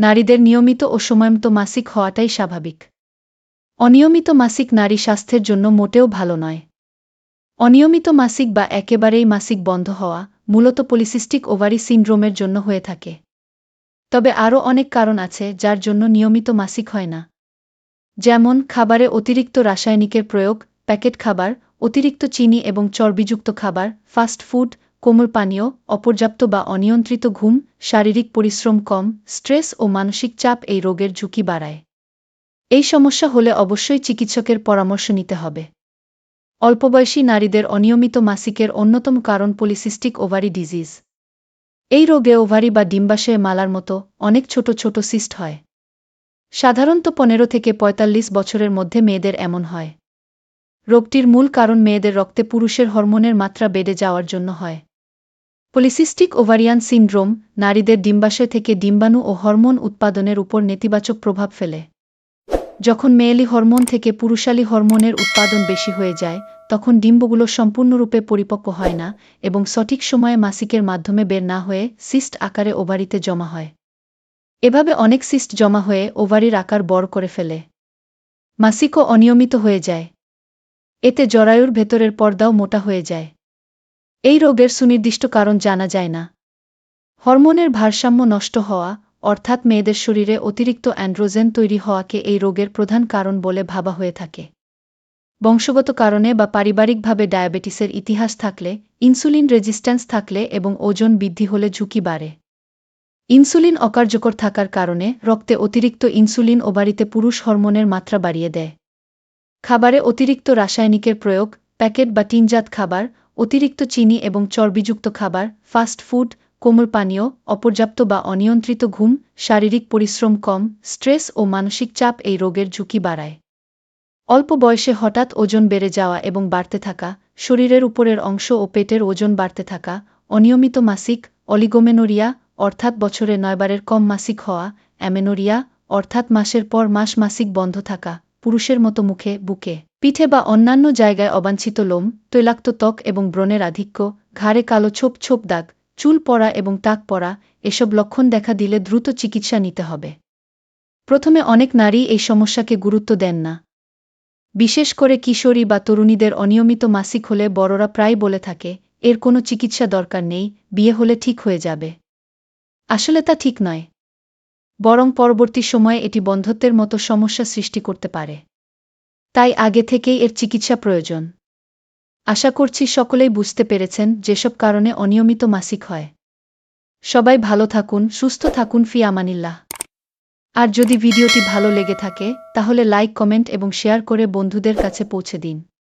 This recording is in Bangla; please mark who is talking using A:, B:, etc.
A: নারীদের নিয়মিত ও সময়মতো মাসিক হওয়াটাই স্বাভাবিক। অনিয়মিত মাসিক নারী স্বাস্থ্যের জন্য মোটেও ভালো নয়। অনিয়মিত মাসিক বা একেবারেই মাসিক বন্ধ হওয়া মূলত পলিসিস্টিক ওভারি সিন্ড্রোমের জন্য হয়ে থাকে। তবে আরও অনেক কারণ আছে যার জন্য নিয়মিত মাসিক হয় না। যেমন, খাবারে অতিরিক্ত রাসায়নিকের প্রয়োগ, প্যাকেট খাবার, অতিরিক্ত চিনি এবং চর্বিযুক্ত খাবার, ফাস্ট ফুড কোমল পানীয় অপর্যাপ্ত বা অনিয়ন্ত্রিত ঘুম, শারীরিক পরিশ্রম কম, স্ট্রেস ও মানসিক চাপ এই রোগের ঝুঁকি বাড়ায়। এই সমস্যা হলে অবশ্যই চিকিৎসকের পরামর্শ নিতে হবে। অল্পবয়সী নারীদের অনিয়মিত মাসিকের অন্যতম কারণ পলিসিস্টিক ওভারি ডিজিজ। এই রোগে ওভারি বা ডিম্বাশয়ে মালার মতো অনেক ছোট ছোট সিস্ট হয়। সাধারণত পনেরো থেকে ৪৫ বছরের মধ্যে মেয়েদের এমন হয়। রোগটির মূল কারণ মেয়েদের রক্তে পুরুষের হরমোনের মাত্রা বেড়ে যাওয়ার জন্য হয়। পলিসিস্টিক ওভারিয়ান সিন্ড্রোম নারীদের ডিম্বাশয় থেকে ডিম্বাণু ও হরমোন উৎপাদনের উপর নেতিবাচক প্রভাব ফেলে। যখন মেয়েলি হরমোন থেকে পুরুষালী হরমোনের উৎপাদন বেশি হয়ে যায়, তখন ডিম্বগুলো সম্পূর্ণরূপে পরিপক্ক হয় না এবং সঠিক সময়ে মাসিকের মাধ্যমে বের না হয়ে সিস্ট আকারে ওভারিতে জমা হয়। এভাবে অনেক সিস্ট জমা হয়ে ওভারির আকার বড় করে ফেলে। মাসিকও অনিয়মিত হয়ে যায়। এতে জরায়ুর ভেতরের পর্দাও মোটা হয়ে যায়। এই রোগের সুনির্দিষ্ট কারণ জানা যায় না। হরমোনের ভারসাম্য নষ্ট হওয়া, অর্থাৎ মেয়েদের শরীরে অতিরিক্ত অ্যান্ড্রোজেন তৈরি হওয়াকে এই রোগের প্রধান কারণ বলে ভাবা হয়ে থাকে। বংশগত কারণে বা পারিবারিকভাবে ডায়াবেটিসের ইতিহাস থাকলে, ইনসুলিন রেজিস্ট্যান্স থাকলে এবং ওজন বৃদ্ধি হলে ঝুঁকি বাড়ে। ইনসুলিন অকার্যকর থাকার কারণে রক্তে অতিরিক্ত ইনসুলিন ওবারিতে পুরুষ হরমোনের মাত্রা বাড়িয়ে দেয়। খাবারে অতিরিক্ত রাসায়নিকের প্রয়োগ, প্যাকেট বা টিনজাত খাবার অতিরিক্ত চিনি এবং চর্বিযুক্ত খাবার ফাস্ট ফুড কোমল পানীয়, অপর্যাপ্ত বা অনিয়ন্ত্রিত ঘুম, শারীরিক পরিশ্রম কম স্ট্রেস ও মানসিক চাপ এই রোগের ঝুঁকি বাড়ায়। অল্প বয়সে হঠাৎ ওজন বেড়ে যাওয়া এবং বাড়তে থাকা, শরীরের উপরের অংশ ও পেটের ওজন বাড়তে থাকা, অনিয়মিত মাসিক অলিগোমেনোরিয়া, অর্থাৎ বছরে নয়বারের কম মাসিক হওয়া, অ্যামেনোরিয়া, অর্থাৎ মাসের পর মাস মাসিক বন্ধ থাকা পুরুষের মতো মুখে, বুকে। পিঠে বা অন্যান্য জায়গায় অবাঞ্ছিত লোম, তৈলাক্ত ত্বক এবং ব্রণের আধিক্য, ঘাড়ে কালো ছোপ ছোপ দাগ, চুল পড়া এবং তাক পড়া, এসব লক্ষণ দেখা দিলে দ্রুত চিকিৎসা নিতে হবে। প্রথমে অনেক নারী এই সমস্যাকে গুরুত্ব দেন না। বিশেষ করে কিশোরী বা তরুণীদের অনিয়মিত মাসিক হলে বড়রা প্রায় বলে থাকে, এর কোনো চিকিৎসা দরকার নেই, বিয়ে হলে ঠিক হয়ে যাবে। আসলে তা ঠিক নয়। বরং পরবর্তী সময়ে এটি বন্ধত্বের মতো সমস্যা সৃষ্টি করতে পারে। তাই আগে থেকেই এর চিকিৎসা প্রয়োজন। আশা করছি সকলেই বুঝতে পেরেছেন যেসব কারণে অনিয়মিত মাসিক হয়। সবাই ভালো থাকুন, সুস্থ থাকুন, ফি আমানিল্লাহ। আর যদি ভিডিওটি ভালো লেগে থাকে, তাহলে লাইক, কমেন্ট এবং শেয়ার করে বন্ধুদের কাছে পৌঁছে দিন।